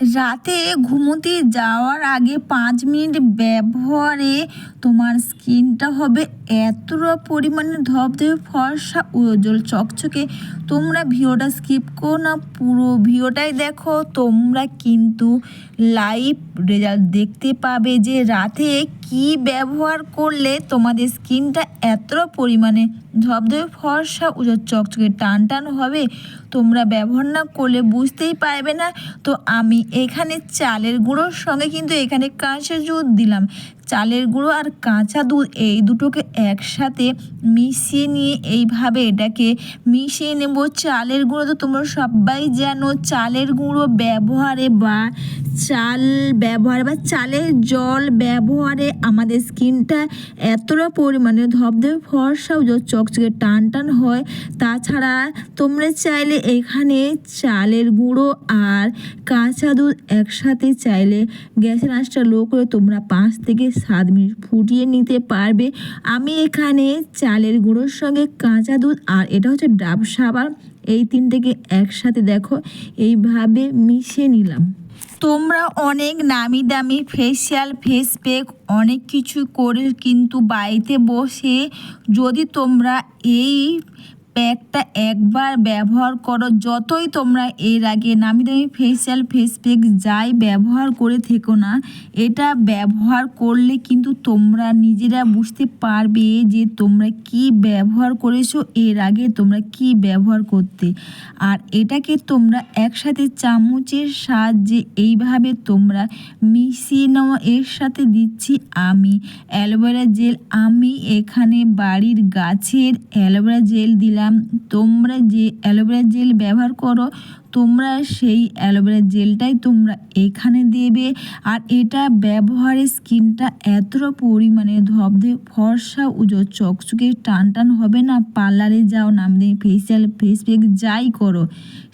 রাতে ঘুমোতে যাওয়ার আগে পাঁচ মিনিট ব্যবহারে তোমার স্কিনটা হবে এতটা পরিমাণে ধবধবে, ফর্সা উজ্জ্বল চকচকে। তোমরা ভিডিওটা স্কিপ করো না, পুরো ভিডিওটাই দেখো। তোমরা কিন্তু লাইভ রেজাল্ট দেখতে পাবে যে রাতে কি ব্যবহার করলে তোমাদের স্কিনটা এত পরিমাণে ধবধবে, ফর্সা উজ্জ্বল চকচকে টান টান হবে। তোমরা ব্যবহার না করলে বুঝতেই পারবে না। তো আমি এখানে চালের গুঁড়োর সঙ্গে কিন্তু এখানে কাঁচা দুধ দিলাম। চালের গুঁড়ো আর কাঁচা দুধ এই দুটোকে একসাথে মিশিয়ে নিয়ে এইভাবে এটাকে মিশিয়ে নেব। চালের গুঁড়ো তো তোমরা সবাই জানো, চালের গুঁড়ো ব্যবহারে বা চাল ব্যবহারে বা চালের জল ব্যবহারে আমাদের স্কিনটা এতটা পরিমাণে ধবধবে, ফর্সা চকচকে টান টান হয়। তাছাড়া তোমরা চাইলে এখানে চালের গুঁড়ো আর কাঁচা দুধ একসাথে চাইলে গ্যাসের আঁচটা লো করে তোমরা পাঁচ থেকে সাত মিনিট ফুটিয়ে নিতে পারবে। আমি এখানে চালের গুঁড়োর সঙ্গে কাঁচা দুধ আর এটা হচ্ছে ডাব সাবান, এই তিনটেকে একসাথে দেখো, এইভাবে মিশিয়ে নিলাম। তোমরা অনেক নামি দামি ফেসিয়াল ফেস প্যাক অনেক কিছু করে কিন্তু বাড়িতে বসে যদি তোমরা এই প্যাকটা একবার ব্যবহার করো, যতই তোমরা এর আগে নামি দামি ফেসিয়াল ফেস প্যাক যাই ব্যবহার করে থেকো না, এটা ব্যবহার করলে কিন্তু তোমরা নিজেরা বুঝতে পারবে যে তোমরা কি ব্যবহার করেছ, এর আগে তোমরা কি ব্যবহার করতে। আর এটাকে তোমরা একসাথে চামচের সাহায্যে এইভাবে তোমরা মিশিয়ে নেওয়া এর সাথে দিচ্ছি আমি অ্যালোভেরা জেল। আমি এখানে বাড়ির গাছের অ্যালোভেরা জেল দিলাম। তোমরা যে অ্যালোভেরা জেল ব্যবহার করো তোমরা সেই অ্যালোভেরা জেলটাই তোমরা এখানে দেবে। আর এটা ব্যবহারে স্কিনটা এতটা পরিমাণে ধবধে ফর্সা উজো চকচকে টান টান হবে না। পার্লারে যাও নামদে ফেসিয়াল ফেস প্যাক যাই করো,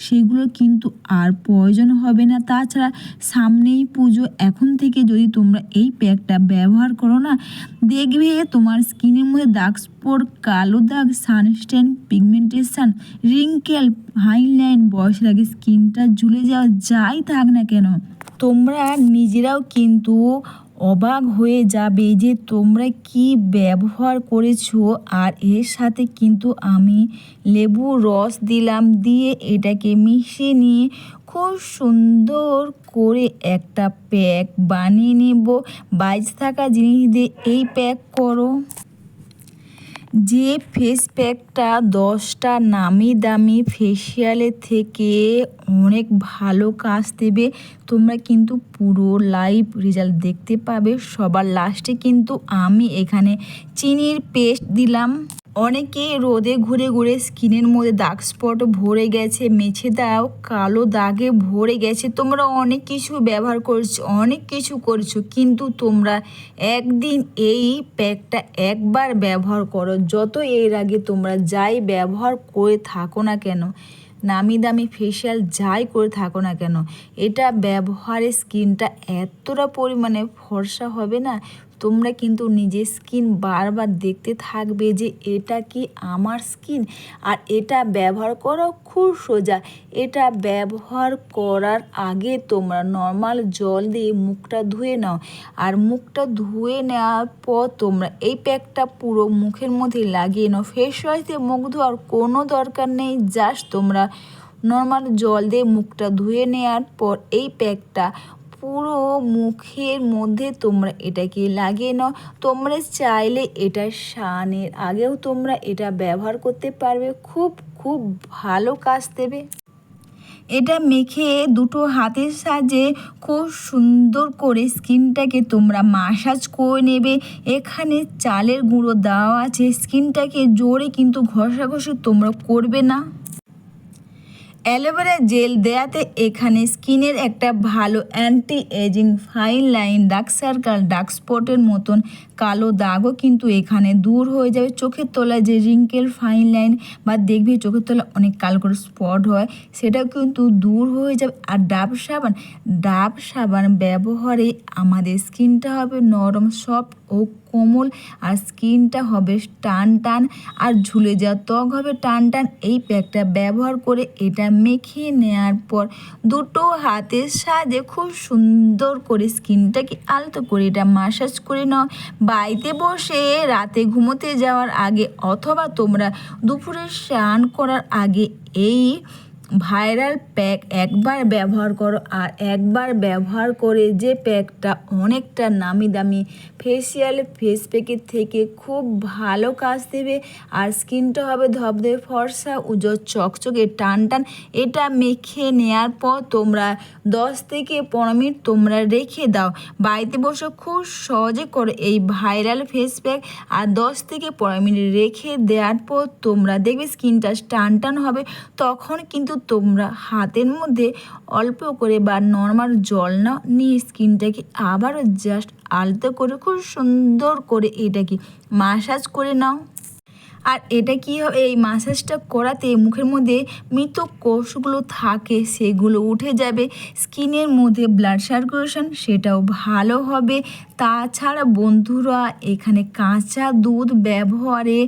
সেগুলো কিন্তু আর প্রয়োজন হবে না। তাছাড়া সামনেই পুজো, এখন থেকে যদি তোমরা এই প্যাকটা ব্যবহার করো না, দেখবে তোমার স্কিনের মধ্যে দাগ স্পট কালো দাগ সানস্টেন পিগমেন্টেশন রিঙ্কেল হাইলাইন বয়সের আগে স্কিনটা ঝুলে যাওয়া যাই থাক না কেন, তোমরা নিজেরাও কিন্তু অবাক হয়ে যাবে যে তোমরা কি ব্যবহার করেছ। আর এর সাথে কিন্তু আমি লেবু রস দিলাম দিয়ে এটাকে মিশিয়ে নিয়ে খুব সুন্দর করে একটা প্যাক বানিয়ে নেব। বাইচ থাকা জিনিস দিয়ে এই প্যাক করো। যে ফেস প্যাকটা দশটা নামি দামি ফেসিয়ালের থেকে অনেক ভালো কাজ দেবে, তোমরা কিন্তু পুরো লাইভ রেজাল্ট দেখতে পাবে। সবার লাস্টে কিন্তু আমি এখানে চিনির পেস্ট দিলাম। অনেকে রোদে ঘুরে ঘুরে স্কিনের মধ্যে দাগ স্পট ভরে গেছে মেছে দাও, কালো দাগে ভরে গেছে। তোমরা অনেক কিছু ব্যবহার করছ, অনেক কিছু করছ, কিন্তু তোমরা একদিন এই প্যাকটা একবার ব্যবহার করো। যত এর আগে তোমরা যাই ব্যবহার করে থাকো না কেন, নামি দামি ফেসিয়াল যাই করে থাকো না কেন, এটা ব্যবহারে স্কিনটা এতটা পরিমাণে ফর্সা হবে না তোমরা কিন্তু নিজের স্কিন বারবার দেখতে থাকবে যে এটা কি আমার স্কিন? আর এটা ব্যবহার করো খুব সোজা। এটা ব্যবহার করার আগে তোমরা নর্মাল জল দিয়ে মুখটা ধুয়ে নাও। আর মুখটা ধুয়ে নেওয়ার পর তোমরা এই প্যাকটা পুরো মুখের মধ্যে লাগিয়ে নাও। ফেস ওয়াশ দিয়ে মুখ ধোয়ার কোনো দরকার নেই। জাস্ট তোমরা নর্মাল জল দিয়ে মুখটা ধুয়ে নেওয়ার পর এই প্যাকটা পুরো মুখের মধ্যে তোমরা এটাকে লাগিয়ে নাও। তোমরা চাইলে এটা স্নানের আগেও তোমরা এটা ব্যবহার করতে পারবে। খুব খুব ভালো কাজ দেবে। এটা মেখে দুটো হাতের সাহায্যে খুব সুন্দর করে স্কিনটাকে তোমরা মাসাজ করে নেবে। এখানে চালের গুঁড়ো দেওয়া আছে। স্কিনটাকে জোরে কিন্তু ঘষাঘষি তোমরা করবে না। অ্যালোভেরা জেল দেয়াতে এখানে স্কিনের একটা ভালো anti ageing fine line dark circle, dark স্পটের মতন কালো দাগও কিন্তু এখানে দূর হয়ে যাবে। চোখের তলায় যে রিঙ্কেল ফাইন লাইন বা দেখবি, চোখের তলায় অনেক কালো করে স্পট হয়, সেটাও কিন্তু দূর হয়ে যাবে। আর ডাব সাবান ডাব সাবান ব্যবহারে আমাদের স্কিনটা হবে নরম, সফট ও কোমল আর স্কিনটা হবে টান টান আর ঝুলে যাওয়া ত্বক হবে টান টান। এই প্যাকটা ব্যবহার করে এটা মেখে নেওয়ার পর দুটো হাতের সাহায্যে খুব সুন্দর করে স্কিনটাকে আলতো করে এটা মাসাজ করে নাও। বাড়িতে বসে রাতে ঘুমোতে যাওয়ার আগে অথবা তোমরা দুপুরে স্নান করার আগে এই ভাইরাল প্যাক একবার ব্যবহার করো আর একবার ব্যবহার করে যে প্যাকটা অনেকটা নামি দামি ফেসিয়াল ফেস প্যাকের থেকে খুব ভালো কাজ দেবে আর স্কিনটা হবে ধবধবে ফর্সা, উজ্জ্বল, চকচকে টান টান এটা মেখে নেওয়ার পর তোমরা দশ থেকে পনেরো মিনিট তোমরা রেখে দাও। বাড়িতে বসে খুব সহজে করো এই ভাইরাল ফেস প্যাক আর দশ থেকে পনেরো মিনিট রেখে দেওয়ার পর তোমরা দেখবে স্কিনটা টান টান হবে। তখন কিন্তু তোমরা হাতের মধ্যে অল্প করে বা নর্মাল জল নাও নিয়ে স্কিনটাকে আবারও জাস্ট আলতো করে, খুব সুন্দর করে এটাকে মাসাজ করে নাও। আর এটা কি হবে? এই মাসাজটা করাতে মুখের মধ্যে মৃত কোষগুলো থাকে, সেগুলো উঠে যাবে। স্কিনের মধ্যে ব্লাড সার্কুলেশন সেটাও ভালো হবে। তাছাড়া বন্ধুরা, এখানে কাঁচা দুধ ব্যবহারে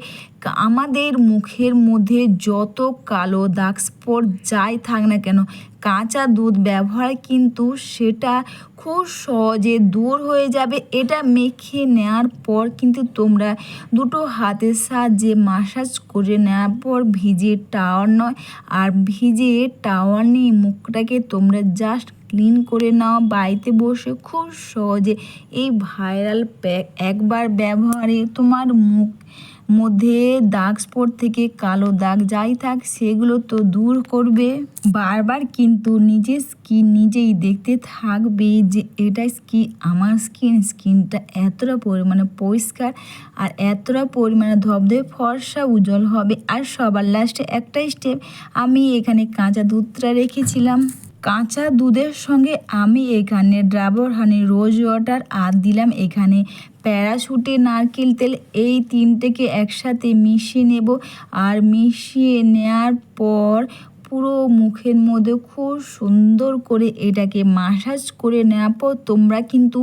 আমাদের মুখের মধ্যে যত কালো দাগ স্পট যাই থাক না কেন, কাঁচা দুধ ব্যবহার কিন্তু সেটা খুব সহজে দূর হয়ে যাবে। এটা মেখে নেওয়ার পর কিন্তু তোমরা দুটো হাতের সাহায্যে মাসাজ করে নেওয়ার পর ভিজে টাওয়ার নয়, আর ভিজে টাওয়ার নিয়ে মুখটাকে তোমরা জাস্ট ক্লিন করে নাও। বাড়িতে বসে খুব সহজে এই ভাইরাল প্যাক একবার ব্যবহারে তোমার মুখ মধ্যে দাগ স্পট থেকে কালো দাগ যাই থাক, সেগুলো তো দূর করবে। বারবার কিন্তু নিজের স্কিন নিজেই দেখতে থাকবে যে এটা স্কিন আমার স্কিন স্কিনটা এতটা পরিমাণে পরিষ্কার আর এতটা পরিমাণে ধবধবে ফর্সা উজ্জ্বল হবে। আর সবার লাস্টে একটা স্টেপ আমি এখানে কাঁচা দুধটা রেখেছিলাম। কাঁচা দুধের সঙ্গে আমি এখানে ড্রাবর হানি রোজ ওয়াটার আর দিলাম এখানে প্যারাশুটে, নারকেল তেল, এই তিনটেকে একসাথে মিশিয়ে নেব। আর মিশিয়ে নেওয়ার পর পুরো মুখের মধ্যে খুব সুন্দর করে এটাকে মাসাজ করে নেওয়ার পর তোমরা কিন্তু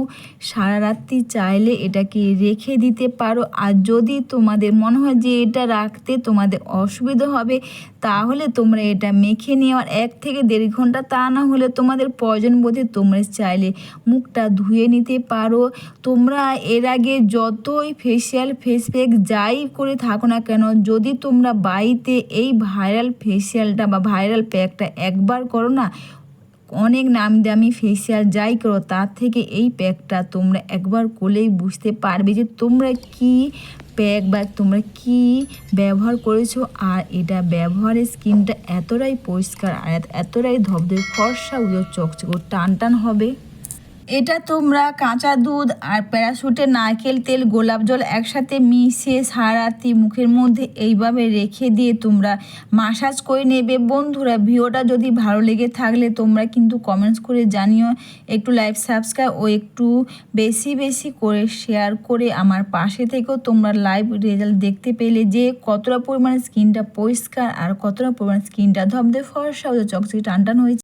সারা রাত্রি চাইলে এটাকে রেখে দিতে পারো। আর যদি তোমাদের মনে হয় যে এটা রাখতে তোমাদের অসুবিধা হবে, তাহলে তোমরা এটা মেখে নেওয়ার এক থেকে দেড় ঘণ্টা তা না হলে তোমাদের প্রয়োজন বোধে তোমরা চাইলে মুখটা ধুয়ে নিতে পারো। তোমরা এর আগে যতই ফেসিয়াল ফেস প্যাক যাই করে থাকো না কেন, যদি তোমরা বাড়িতে এই ভাইরাল ফেসিয়ালটা বা ভাইরাল প্যাকটা একবার করো না, অনেক নাম দামি ফেসিয়াল যাই করো, তার থেকে এই প্যাকটা তোমরা একবার করলেই বুঝতে পারবে যে তোমরা কি প্যাক বা তোমরা কি ব্যবহার করেছ আর এটা ব্যবহারের স্কিনটা এতটাই পরিষ্কার আর এতটাই ধবধবে, ফর্সা, উজোর, চকচক টান টান হবে। এটা তোমরা কাঁচা দুধ আর প্যারাশুটের নারকেল, তেল, গোলাপ জল একসাথে মিশিয়ে সারাতি মুখের মধ্যে এইভাবে রেখে দিয়ে তোমরা মাসাজ করে নেবে। বন্ধুরা, ভিডিওটা যদি ভালো লেগে থাকলে তোমরা কিন্তু কমেন্টস করে জানিও। একটু লাইভ সাবস্ক্রাইব ও একটু বেশি বেশি করে শেয়ার করে আমার পাশে থেকেও তোমরা লাইভ রেজাল্ট দেখতে পেলে যে কতটা পরিমাণে স্কিনটা পরিষ্কার আর কতটা পরিমাণে স্কিনটা ধবধে ফর্সা চকচকে টান টান হয়েছে।